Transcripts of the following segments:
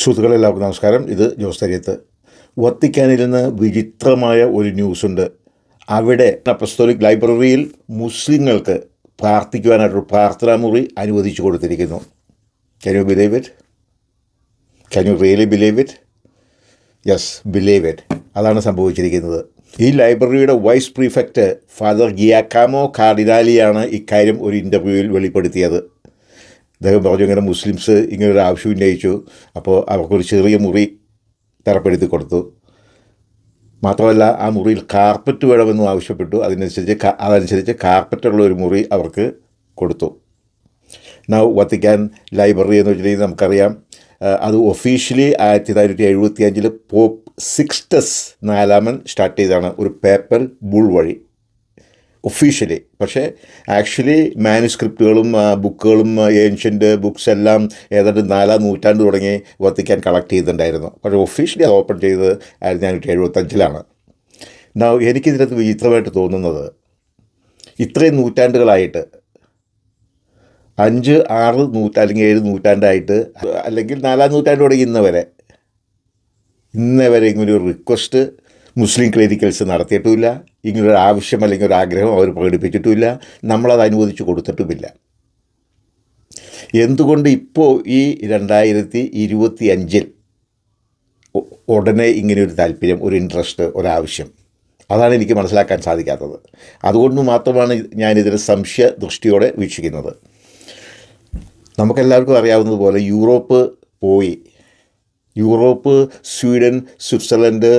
സുഹൃത്തുക്കളെ എല്ലാവർക്കും നമസ്കാരം. ഇത് ജോസ് തരിയത്ത് വത്തിക്കാനിൽ നിന്ന് വിചിത്രമായ ഒരു ന്യൂസുണ്ട്. അവിടെ അപ്പസ്തോലിക് ലൈബ്രറിയിൽ മുസ്ലിങ്ങൾക്ക് പ്രാർത്ഥിക്കുവാനായിട്ടൊരു പ്രാർത്ഥനാ മുറി അനുവദിച്ചു കൊടുത്തിരിക്കുന്നു. Can you believe it can you really believe it yes believe it അതാണ് സംഭവിച്ചിരിക്കുന്നത്. ഈ ലൈബ്രറിയുടെ വൈസ് പ്രീഫെക്റ്റ് ഫാദർ ഗിയാക്കാമോ കാർഡിനാലിയാണ് ഇക്കാര്യം ഒരു ഇന്റർവ്യൂവിൽ വെളിപ്പെടുത്തിയത്. അദ്ദേഹം പറഞ്ഞു ഇങ്ങനെ മുസ്ലിംസ് ഇങ്ങനെ ഒരു ആവശ്യം ഉന്നയിച്ചു. അപ്പോൾ അവർക്കൊരു ചെറിയ മുറി തരപ്പെടുത്തി കൊടുത്തു. മാത്രമല്ല ആ മുറിയിൽ കാർപ്പറ്റ് വേണമെന്നും ആവശ്യപ്പെട്ടു. അതിനനുസരിച്ച് അതനുസരിച്ച് കാർപ്പറ്റുള്ള ഒരു മുറി അവർക്ക് കൊടുത്തു. നൗ വത്തിക്കാൻ ലൈബ്രറി എന്ന് വെച്ചിട്ടുണ്ടെങ്കിൽ നമുക്കറിയാം അത് ഒഫീഷ്യലി ആയിരത്തി തൊള്ളായിരത്തി എഴുപത്തി അഞ്ചിൽ പോപ്പ് സിക്സ്റ്റസ് നാലാമൻ സ്റ്റാർട്ട് ചെയ്താണ് ഒരു പേപ്പർ ബുൾ വഴി. ഒഫീഷ്യലി പക്ഷേ ആക്ച്വലി മാനുസ്ക്രിപ്റ്റുകളും ബുക്കുകളും ഏൻഷ്യന്റ് ബുക്സ് എല്ലാം ഏതാണ്ട് നാലാം നൂറ്റാണ്ട് തുടങ്ങി വത്തിക്കാൻ കളക്ട് ചെയ്തിട്ടുണ്ടായിരുന്നു. പക്ഷേ ഒഫീഷ്യലി അത് ഓപ്പൺ ചെയ്തത് ആയിരത്തി നാനൂറ്റി എഴുപത്തഞ്ചിലാണ്. എനിക്കിതിനകത്ത് വിചിത്രമായിട്ട് തോന്നുന്നത് ഇത്രയും നൂറ്റാണ്ടുകളായിട്ട് അഞ്ച് ആറ് നൂറ്റാ അല്ലെങ്കിൽ ഏഴ് നൂറ്റാണ്ടായിട്ട് അല്ലെങ്കിൽ നാലാം നൂറ്റാണ്ട് തുടങ്ങി ഇന്ന് വരെ ഇന്ന് വരെ ഇങ്ങനെ ഒരു റിക്വസ്റ്റ് മുസ്ലിം ക്ലീനിക്കൽസ് നടത്തിയിട്ടുമില്ല. ഇങ്ങനൊരു ആവശ്യം അല്ലെങ്കിൽ ഒരു ആഗ്രഹം അവർ പ്രകടിപ്പിച്ചിട്ടുമില്ല. നമ്മളത് അനുവദിച്ചു കൊടുത്തിട്ടുമില്ല. എന്തുകൊണ്ട് ഇപ്പോൾ ഈ രണ്ടായിരത്തി ഇരുപത്തി അഞ്ചിൽ ഉടനെ ഇങ്ങനെ ഒരു താല്പര്യം ഒരു ഇൻട്രസ്റ്റ് ഒരാവശ്യം? അതാണ് എനിക്ക് മനസ്സിലാക്കാൻ സാധിക്കാത്തത്. അതുകൊണ്ട് മാത്രമാണ് ഞാനിതിനെ സംശയ ദൃഷ്ടിയോടെ വീക്ഷിക്കുന്നത്. നമുക്കെല്ലാവർക്കും അറിയാവുന്നതുപോലെ യൂറോപ്പ് പോയി Europe Sweden Switzerland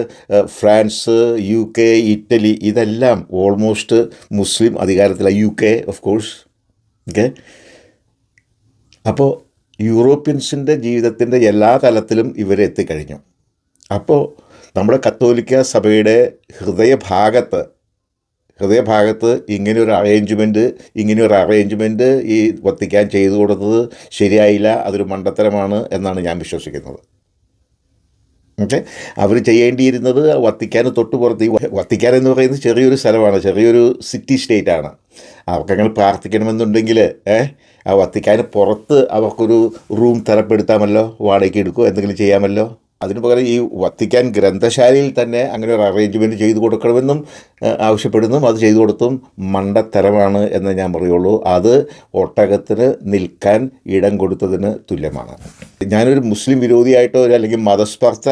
France U K Italy ഇതെല്ലാം almost Muslim അധികാരത്തിലാണ് U K of course okay അപ്പോൾ യൂറോപ്യൻസിന്റെ ജീവിതത്തിന്റെ എല്ലാ തലത്തിലും ഇവരെത്തിക്കഴിഞ്ഞു അപ്പോൾ നമ്മുടെ കത്തോലിക്ക സഭയുടെ ഹൃദയഭാഗത്ത് ഹൃദയഭാഗത്ത് ഇങ്ങനെ ഒരു അറേഞ്ച്മെന്റ് ഇങ്ങനെ ഒരു അറേഞ്ച്മെന്റ് ഈ വത്തിക്കാൻ ചെയ്തു കൊടുത്തത് ശരിയായില്ല അതൊരു മണ്ടത്തരമാണ് എന്നാണ് ഞാൻ വിശ്വസിക്കുന്നത്. ഓക്കെ? അവർ ചെയ്യേണ്ടിയിരുന്നത് വത്തിക്കാന് തൊട്ട് പുറത്ത് ഈ വത്തിക്കാൻ എന്ന് പറയുന്നത് ചെറിയൊരു സ്ഥലമാണ് ചെറിയൊരു സിറ്റി സ്റ്റേറ്റ് ആണ്. അവർക്കങ്ങനെ പ്രാർത്ഥിക്കണമെന്നുണ്ടെങ്കിൽ ഏ? ആ വത്തിക്കാന് പുറത്ത് അവർക്കൊരു റൂം തരപ്പെടുത്താമല്ലോ വാടകയ്ക്ക് എടുക്കുമോ എന്തെങ്കിലും ചെയ്യാമല്ലോ. അതിനു പകരം ഈ വത്തിക്കാൻ ഗ്രന്ഥശാലയിൽ തന്നെ അങ്ങനെ ഒരു അറേഞ്ച്മെന്റ് ചെയ്തു കൊടുക്കണമെന്നും ആവശ്യപ്പെടുന്നു അത് ചെയ്തു കൊടുത്തും മണ്ടത്തരമാണ് എന്ന് ഞാൻ പറയുള്ളൂ. അത് ഒട്ടകത്തിന് നിൽക്കാൻ ഇടം കൊടുത്തതിന് തുല്യമാണ്. ഞാനൊരു മുസ്ലിം വിരോധിയായിട്ടോ അല്ലെങ്കിൽ മതസ്പർദ്ധ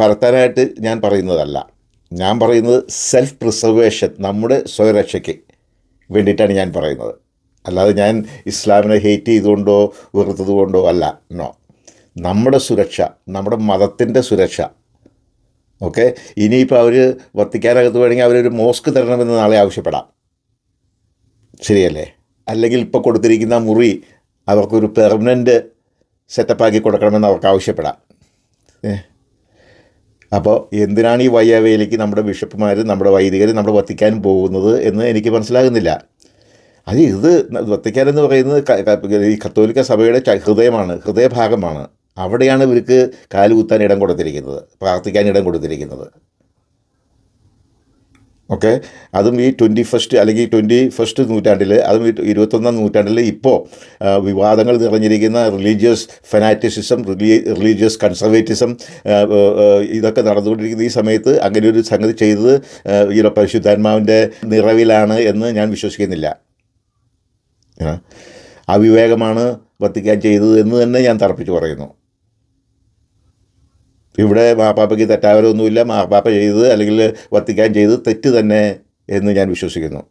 പരത്താനായിട്ട് ഞാൻ പറയുന്നതല്ല. ഞാൻ പറയുന്നത് സെൽഫ് പ്രിസർവേഷൻ നമ്മുടെ സ്വയരക്ഷയ്ക്ക് വേണ്ടിയിട്ടാണ് ഞാൻ പറയുന്നത്. അല്ലാതെ ഞാൻ ഇസ്ലാമിനെ ഹേറ്റ് ചെയ്തുകൊണ്ടോ വെറുത്തതുകൊണ്ടോ അല്ല. നോ നമ്മുടെ സുരക്ഷ നമ്മുടെ മതത്തിന്റെ സുരക്ഷ. ഓക്കെ ഇനിയിപ്പോൾ അവർ വത്തിക്കാനകത്ത് വേണമെങ്കിൽ അവരൊരു മോസ്ക് തരണമെന്ന് നാളെ ആവശ്യപ്പെടാം. ശരിയല്ലേ? അല്ലെങ്കിൽ ഇപ്പോൾ കൊടുത്തിരിക്കുന്ന മുറി അവർക്കൊരു പെർമനന്റ് സെറ്റപ്പാക്കി കൊടുക്കണമെന്ന് അവർക്ക് ആവശ്യപ്പെടാം. അപ്പോൾ എന്തിനാണ് ഈ വയ്യാവേലിക്ക് നമ്മുടെ ബിഷപ്പുമാർ നമ്മുടെ വൈദികർ നമ്മുടെ വത്തിക്കാൻ പോകുന്നത് എന്ന് എനിക്ക് മനസ്സിലാകുന്നില്ല. അത് ഇത് വത്തിക്കാൻ എന്ന് പറയുന്നത് ഈ കത്തോലിക്ക സഭയുടെ ഹൃദയമാണ് ഹൃദയഭാഗമാണ്. അവിടെയാണ് ഇവർക്ക് കാലുകുത്താൻ ഇടം കൊടുത്തിരിക്കുന്നത് പ്രാർത്ഥിക്കാൻ ഇടം കൊടുത്തിരിക്കുന്നത്. ഓക്കെ? അതും ഈ ട്വന്റി ഫസ്റ്റ് അല്ലെങ്കിൽ ട്വന്റി ഫസ്റ്റ് നൂറ്റാണ്ടിൽ അതും ഇരുപത്തൊന്നാം നൂറ്റാണ്ടിൽ ഇപ്പോൾ വിവാദങ്ങൾ നിറഞ്ഞിരിക്കുന്ന റിലീജിയസ് ഫെനാറ്റിസിസം റിലീജിയസ് കൺസർവേറ്റിസം ഇതൊക്കെ നടന്നുകൊണ്ടിരിക്കുന്ന ഈ സമയത്ത് അങ്ങനെ ഒരു സംഗതി ചെയ്തത് ഈ പരിശുദ്ധാത്മാവിന്റെ നിറവിലാണ് എന്ന് ഞാൻ വിശ്വസിക്കുന്നില്ല. അവിവേകമാണ് വത്തിക്കാൻ ചെയ്തത് എന്ന് തന്നെ ഞാൻ തർപ്പിച്ച് പറയുന്നു. ഇവിടെ മാപ്പാപ്പയ്ക്ക് തെറ്റാവരൊന്നുമില്ല മാപ്പാപ്പ ചെയ്ത് അല്ലെങ്കിൽ വത്തിക്കാൻ ചെയ്ത് തെറ്റ് തന്നെ എന്ന് ഞാൻ വിശ്വസിക്കുന്നു.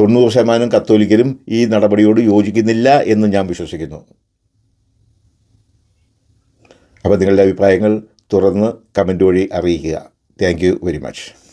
തൊണ്ണൂറ് ശതമാനം കത്തോലിക്കരും ഈ നടപടിയോട് യോജിക്കുന്നില്ല എന്ന് ഞാൻ വിശ്വസിക്കുന്നു. അപ്പോൾ നിങ്ങളുടെ അഭിപ്രായങ്ങൾ തുറന്ന് കമന്റ് വഴി അറിയിക്കുക. Thank very much